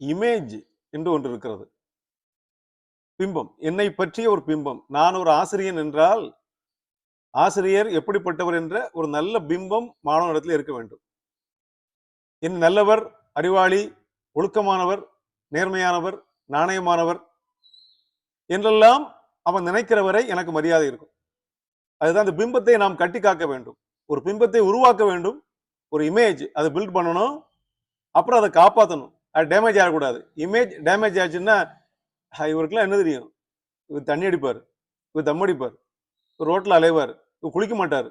Image என்று ஒன்று இருக்கிறது. பிம்பம். என்னை பற்றிய ஒரு பிம்பம். நான் ஒரு ஆசிரியன் என்றால் ஆசிரியர் எப்படிப்பட்டவர் என்ற ஒரு நல்ல பிம்பம் மாணவனிடத்தில் இருக்க வேண்டும். என் நல்லவர் அறிவாளி ஒழுக்கமானவர் நேர்மையானவர் நாணயமானவர் என்றெல்லாம் அவன் நினைக்கிற வரை எனக்கு மரியாதை இருக்கும். அதுதான் அந்த பிம்பத்தை நாம் கட்டி காக்க வேண்டும். ஒரு பிம்பத்தை உருவாக்க வேண்டும். ஒரு இமேஜ் அதை பில்ட் பண்ணணும். அப்புறம் அதை காப்பாற்றணும் அது டேமேஜ் ஆகக்கூடாது. இமேஜ் டேமேஜ் ஆச்சுன்னா இவருக்குலாம் என்ன தெரியும்? இவர் தண்ணி அடிப்பார். இவர் தம் அடிப்பார். ரோட்டில் அலைவார். இவர் குளிக்க மாட்டார்.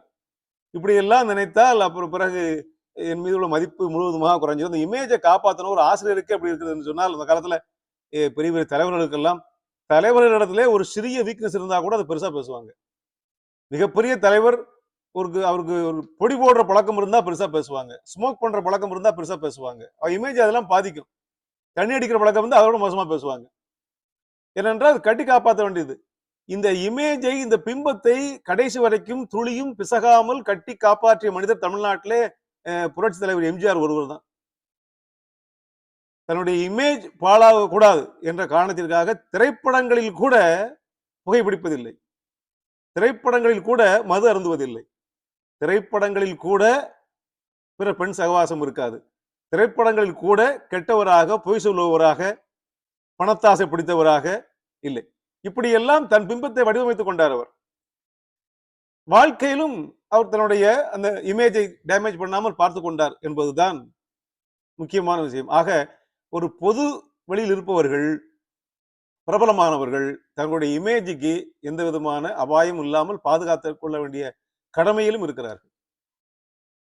இப்படி எல்லாம் நினைத்தால் அப்புறம் பிறகு என் மீது உள்ள மதிப்பு முழுவதுமாக குறைஞ்சிடும் அந்த இமேஜை காப்பாற்றணும் ஒரு ஆசிரியருக்கு அப்படி இருக்குதுன்னு சொன்னால் அந்த காலத்தில் பெரிய பெரிய தலைவர்களுக்கெல்லாம் தலைவர்களிடத்திலே ஒரு சிறிய வீக்னஸ் இருந்தால் கூட அதை பெருசாக பேசுவாங்க. மிகப்பெரிய தலைவர் ஒரு அவருக்கு ஒரு பொடி போடுற பழக்கம் இருந்தால் பெருசாக பேசுவாங்க. ஸ்மோக் பண்ணுற பழக்கம் இருந்தால் பெருசாக பேசுவாங்க. அவர் இமேஜ் அதெல்லாம் பாதிக்கும். தண்ணி அடிக்கிற பழக்கம் வந்து அதோட மோசமாக பேசுவாங்க. ஏனென்றால் அது கட்டி காப்பாற்ற வேண்டியது. இந்த இமேஜை இந்த பிம்பத்தை கடைசி வரைக்கும் துளியும் பிசகாமல் கட்டி காப்பாற்றிய மனிதர் தமிழ்நாட்டிலே புரட்சி தலைவர் எம்ஜிஆர் ஒருவர் தான். தன்னுடைய இமேஜ் பாழாக கூடாது என்ற காரணத்திற்காக திரைப்படங்களில் கூட புகைப்பிடிப்பதில்லை திரைப்படங்களில் கூட மது அருந்துவதில்லை. திரைப்படங்களில் கூட பிற பெண் சகவாசம் இருக்காது. திரைப்படங்களில் கூட கெட்டவராக பொய் சொல்லுபவராக பணத்தாசை பிடித்தவராக இல்லை. இப்படியெல்லாம் தன் பிம்பத்தை வடிவமைத்துக் கொண்டார் அவர். வாழ்க்கையிலும் அவர் தன்னுடைய அந்த இமேஜை டேமேஜ் பண்ணாமல் பார்த்து கொண்டார் என்பதுதான் முக்கியமான விஷயம். ஆக ஒரு பொது வெளியில் இருப்பவர்கள் பிரபலமானவர்கள் தங்களுடைய இமேஜுக்கு எந்த விதமான அபாயம் இல்லாமல் பாதுகாத்து கொள்ள வேண்டிய கடமையிலும் இருக்கிறார்கள்.